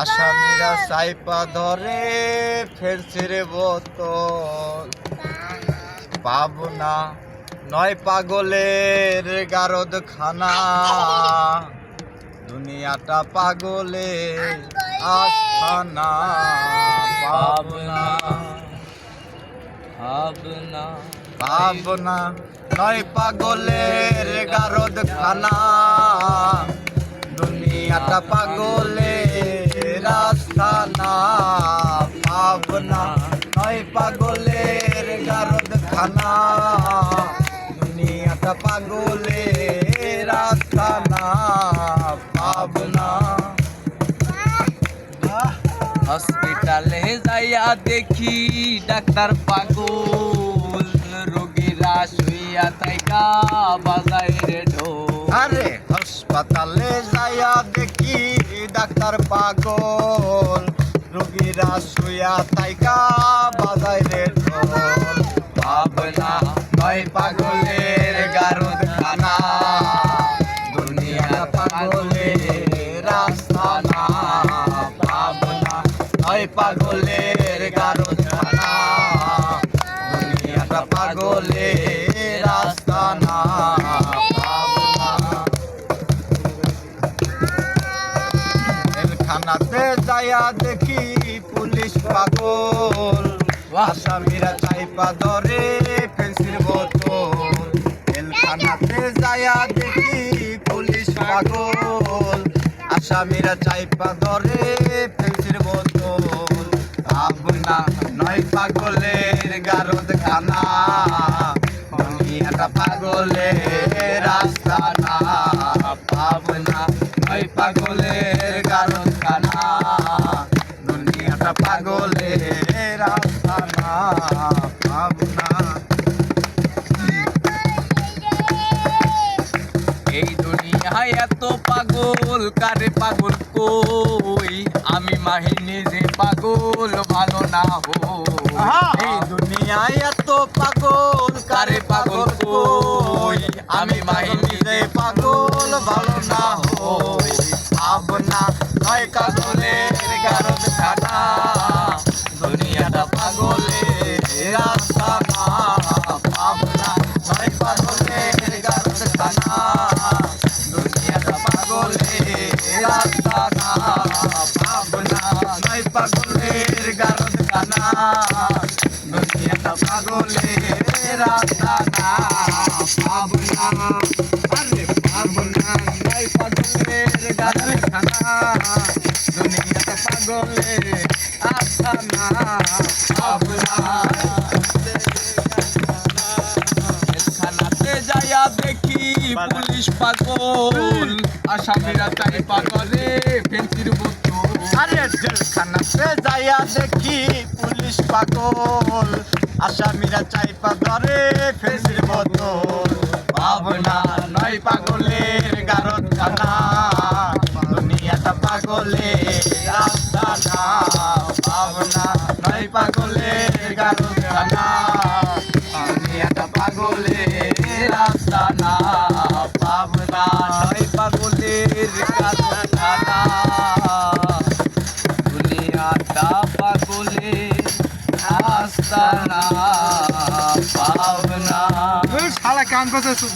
আসামিরা সাইপা ধরে ফেরছে রে বোতল। পাবনা নয় পাগলের গারদ খানা দুনিয়াটা পাগলের আস্থানা পাবনা ভাবনা পাবনা নয় পাগলের গারদ খানা দুনিয়াটা পাগলের খানা দুনিয়াটা পাগলের আস্থানা পাবনা। হসপিটালে যাইয়া দেখি ডাক্তার পাগল, রোগীরা শুইয়া তাইকা বাজায় রে ঢোল। আরে, হাসপাতালে যাইয়া দেখি ডাক্তার পাগল, রোগীরা শুয়া তাইকা ভাবনা নয় পাগলের গারদ খানা। দুনিয়া পাগলের রাস্তা না পাবনা নয় পাগলের গারদ খানা। দুনিয়াটা পাগলের রাস্তা না পাবনা জেলখানাতে দেখি পুলিশ পাগল। আসামিরা চাইপা ধরে পাগল। আসামিরা চাইপা ধরে ফেন্সির বোতল পাবনা নয় পাগলের গারদ খানা দুনিয়াটা পাগলের রাস্তা না পাবনা নয় পাগলের গারদ খানা দুনিয়াটা পাগলের রাস্তা না। পাবনা পাগল কারে পাগল কই? আমি মাহিনী যে পাগল ভালো না! হো এই দুনিয়ায় এত পাগল কারে পাগল কই? আমি মাহিনী যে পাগল ভালো না হই ভাবনা নয় কাগলের গারদ খানা। দুনিয়াটা পাগলের পাগলের রাস্তা না ভাবনা আরে ভাবনা নয় পাগলের গারদ খানা দুনিয়াটা পাগলের রাস্তা না থানাতে যাইয়া দেখি পুলিশ পাগল আসামিরা চাই পাগলে ফেন্সির বোতল আরে, জেলখানাতে যাইয়া দেখি পুলিশ পাগল। আসামিরা চাইপা ধরে ফেসির বোতল ভাবনা নয় পাগলের গারদ খানা দুনিয়াটা পাগলের রাস্তা না। ভাবনা নয় পাগলের গারদ খানা দুনিয়াটা পাগলের রাস্তা না। ভাবনা নয় পাগলের গারদ খানা দুনিয়াটা পাগলে আস্তানা পাবনা শালা কাম করতেছিস